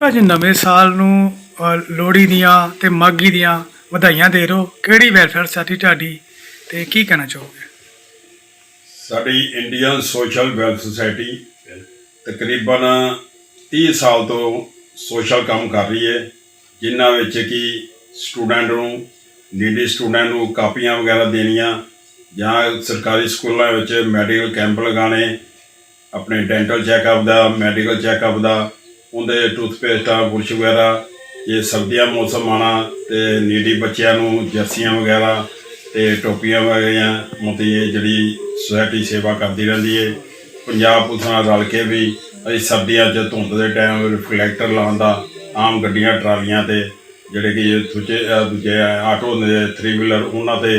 ਅੱਜ ਨਵੇਂ ਸਾਲ ਨੂੰ ਲੋਹੜੀ ਦੀਆਂ ਤੇ ਮਾਘੀ ਦੀਆਂ ਵਧਾਈਆਂ ਦੇ ਰਹੋ ਕਿਹੜੀ ਵੈਲਫੇਅਰ ਸੋਸਾਇਟੀ ਤੁਹਾਡੀ ਤੇ ਕੀ ਕਹਿਣਾ ਚਾਹੋਗੇ? ਸਾਡੀ ਇੰਡੀਅਨ ਸੋਸ਼ਲ ਵੈਲਫੇਅਰ ਸੁਸਾਇਟੀ ਤਕਰੀਬਨ 30 ਸਾਲ ਤੋਂ ਸੋਸ਼ਲ ਕੰਮ ਕਰ ਰਹੀ ਹੈ, ਜਿਨ੍ਹਾਂ ਵਿੱਚ ਕਿ ਸਟੂਡੈਂਟ ਨੂੰ ਨੀਡੀ ਸਟੂਡੈਂਟ ਨੂੰ ਕਾਪੀਆਂ ਵਗੈਰਾ ਦੇਣੀਆਂ, ਜਾਂ ਸਰਕਾਰੀ ਸਕੂਲਾਂ ਵਿੱਚ ਮੈਡੀਕਲ ਕੈਂਪ ਲਗਾਉਣੇ, ਆਪਣੇ ਡੈਂਟਲ ਚੈੱਕਅਪ ਦਾ ਮੈਡੀਕਲ ਚੈੱਕਅਪ ਦਾ ਉਹਦੇ ਟੂਥਪੇਸਟਾਂ ਬੁਰਸ਼ ਵਗੈਰਾ, ਇਹ ਸਰਦੀਆਂ ਮੌਸਮ ਆਣਾ ਤੇ ਨੀਡੀ ਬੱਚਿਆਂ ਨੂੰ ਜਰਸੀਆਂ ਵਗੈਰਾ ਤੇ ਟੋਪੀਆਂ ਵਗੈਰਾ ਮਤਲਬ ਇਹ ਜਿਹੜੀ ਸੁਸਾਇਟੀ ਸੇਵਾ ਕਰਦੀ ਰਹਿੰਦੀ ਹੈ ਪੰਜਾਬ ਪੁਲਿਸ ਨਾਲ ਰਲ ਕੇ ਵੀ ਅਸੀਂ ਸਰਦੀਆਂ 'ਚ ਧੁੰਦ ਦੇ ਟਾਈਮ ਰਿਫਲੈਕਟਰ ਲਾਉਣ ਦਾ ਆਮ ਗੱਡੀਆਂ, ਟਰਾਲੀਆਂ ਤੇ ਜਿਹੜੇ ਕਿ ਇਹ ਦੂਜੇ ਦੂਜੇ ਆਟੋ ਨੇ 3 ਵੀਲਰ ਉਹਨਾਂ ਤੇ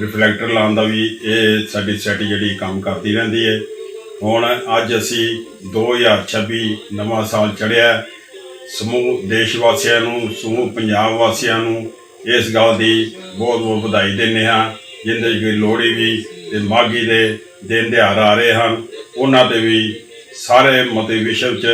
ਰਿਫਲੈਕਟਰ ਲਾਉਣ ਦਾ ਵੀ ਇਹ ਸਾਡੀ ਸੋਸਾਇਟੀ ਜਿਹੜੀ ਕੰਮ ਕਰਦੀ ਰਹਿੰਦੀ ਹੈ ਹੁਣ ਅੱਜ ਅਸੀਂ 2026 ਨਵਾਂ ਸਾਲ ਚੜ੍ਹਿਆ ਸਮੂਹ ਦੇਸ਼ ਵਾਸੀਆਂ ਨੂੰ, ਸਮੂਹ ਪੰਜਾਬ ਵਾਸੀਆਂ ਨੂੰ ਇਸ ਗੱਲ ਦੀ ਬਹੁਤ ਬਹੁਤ ਵਧਾਈ ਦਿੰਦੇ ਹਾਂ, ਜਿੰਦੇ ਕਿ ਲੋਹੜੀ ਵੀ ਤੇ ਮਾਘੀ ਦੇ ਦਿਨ ਦਿਹਾੜ ਆ ਰਹੇ ਹਨ। ਉਹਨਾਂ ਤੇ ਵੀ ਸਾਰੇ ਮਤੇ ਵਿਸ਼ਵ 'ਚ,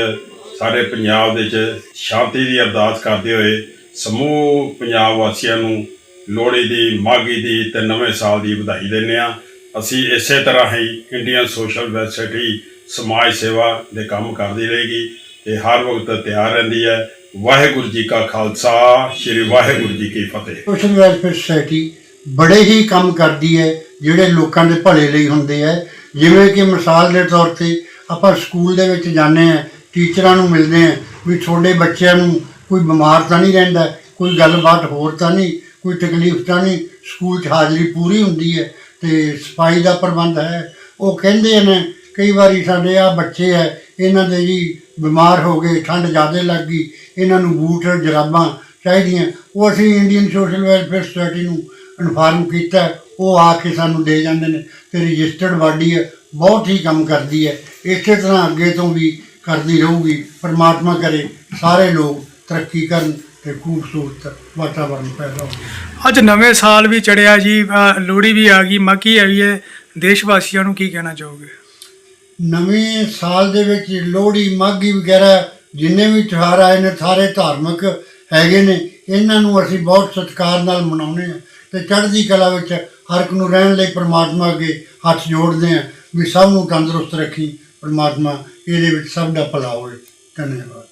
ਸਾਰੇ ਪੰਜਾਬ ਦੇ 'ਚ ਸ਼ਾਂਤੀ ਦੀ ਅਰਦਾਸ ਕਰਦੇ ਹੋਏ ਸਮੂਹ ਪੰਜਾਬ ਵਾਸੀਆਂ ਨੂੰ ਲੋਹੜੀ ਦੀ, ਮਾਘੀ ਦੀ ਤੇ ਨਵੇਂ ਸਾਲ ਦੀ ਵਧਾਈ ਦਿੰਦੇ ਹਾਂ। ਅਸੀਂ ਇਸੇ ਤਰ੍ਹਾਂ ਹੀ ਇੰਡੀਅਨ ਸੋਸ਼ਲ ਵੈਲਫੇਅਰ ਸਮਾਜ ਸੇਵਾ ਦੇ ਕੰਮ ਕਰਦੀ ਰਹੇਗੀ ਤੇ ਹਰ ਵਕਤ ਤਿਆਰ ਰਹਿੰਦੀ ਹੈ। ਵਾਹਿਗੁਰੂ ਜੀ ਕਾ ਖਾਲਸਾ, ਸ੍ਰੀ ਵਾਹਿਗੁਰੂ ਜੀ ਕੀ ਫਤਿਹ। ਸੋਸ਼ਲ ਵੈਲਫੇਅਰ ਸੁਸਾਇਟੀ ਬੜੇ ਹੀ ਕੰਮ ਕਰਦੀ ਹੈ, ਜਿਹੜੇ ਲੋਕਾਂ ਦੇ ਭਲੇ ਲਈ ਹੁੰਦੇ ਹੈ। ਜਿਵੇਂ ਕਿ ਮਿਸਾਲ ਦੇ ਤੌਰ ਤੇ ਆਪਾਂ ਸਕੂਲ ਦੇ ਵਿੱਚ ਜਾਂਦੇ ਆ ਟੀਚਰਾਂ ਨੂੰ ਮਿਲਦੇ ਆ ਵੀ ਤੁਹਾਡੇ ਬੱਚਿਆਂ ਨੂੰ ਕੋਈ ਬਿਮਾਰ ਤਾਂ ਨਹੀਂ ਰਹਿੰਦਾ, ਕੋਈ ਗੱਲਬਾਤ ਹੋਰ ਤਾਂ ਨਹੀਂ, ਕੋਈ ਤਕਲੀਫ ਤਾਂ ਨਹੀਂ, ਸਕੂਲ 'ਚ ਹਾਜ਼ਰੀ ਪੂਰੀ ਹੁੰਦੀ ਹੈ। ਤੇ ਸਫ਼ਾਈ ਦਾ ਪ੍ਰਬੰਧ ਹੈ। ਉਹ ਕਹਿੰਦੇ ਨੇ ਕਈ ਵਾਰੀ ਸਾਡੇ ਆ ਬੱਚੇ ਹੈ, ਇਹਨਾਂ ਦੇ ਜੀ ਬਿਮਾਰ ਹੋ ਗਏ, ਠੰਡ ਜ਼ਿਆਦਾ ਲੱਗ ਗਈ, ਇਹਨਾਂ ਨੂੰ ਬੂਟ, ਜਰਾਬਾਂ ਚਾਹੀਦੀਆਂ। ਉਹ ਅਸੀਂ ਇੰਡੀਅਨ ਸੋਸ਼ਲ ਵੈਲਫੇਅਰ ਸੁਸਾਇਟੀ ਨੂੰ ਇਨਫਾਰਮ ਕੀਤਾ, ਉਹ ਆ ਕੇ ਸਾਨੂੰ ਦੇ ਜਾਂਦੇ ਨੇ ਤੇ ਰਜਿਸਟਰਡ ਬਾਡੀ ਹੈ, ਬਹੁਤ ਹੀ ਕੰਮ ਕਰਦੀ ਹੈ। ਇਸੇ ਤਰ੍ਹਾਂ ਅੱਗੇ ਤੋਂ ਵੀ ਕਰਦੀ ਰਹੂਗੀ, ਪਰਮਾਤਮਾ ਕਰੇ, ਸਾਰੇ ਲੋਕ ਤਰੱਕੀ ਕਰਨ। ਤੇ ਖੂਬਸੂਰਤ ਵਾਤਾਵਰਨ ਪੈਦਾ ਹੋਵੇ ਅੱਜ ਨਵੇਂ ਸਾਲ ਵੀ ਚੜਿਆ ਜੀ ਅ, ਲੋਹੜੀ ਵੀ ਆ ਗਈ ਮਾਘੀ ਆਈ ਹੈ ਦੇਸ਼ ਵਾਸੀਆਂ ਨੂੰ ਕੀ ਕਹਿਣਾ ਚਾਹੋਗੇ? ਨਵੇਂ ਸਾਲ ਦੇ ਵਿੱਚ ਲੋਹੜੀ ਮਾਘੀ ਵਗੈਰਾ ਜਿੰਨੇ ਵੀ ਤਿਉਹਾਰ ਆਏ ਨੇ ਸਾਰੇ ਧਾਰਮਿਕ ਹੈਗੇ ਨੇ ਇਹਨਾਂ ਨੂੰ ਅਸੀਂ ਬਹੁਤ ਸਤਿਕਾਰ ਨਾਲ ਮਨਾਉਂਦੇ ਹਾਂ ਤੇ ਚੜ੍ਹਦੀ ਕਲਾ ਵਿੱਚ ਹਰ ਇੱਕ ਨੂੰ ਰਹਿਣ ਲਈ ਪ੍ਰਮਾਤਮਾ ਅੱਗੇ ਹੱਥ ਜੋੜਦੇ ਹਾਂ ਵੀ ਸਭ ਨੂੰ ਤੰਦਰੁਸਤ ਰੱਖੀ ਪ੍ਰਮਾਤਮਾ ਇਹਦੇ ਵਿੱਚ ਸਭ ਦਾ ਭਲਾ ਹੋਵੇ। ਧੰਨਵਾਦ।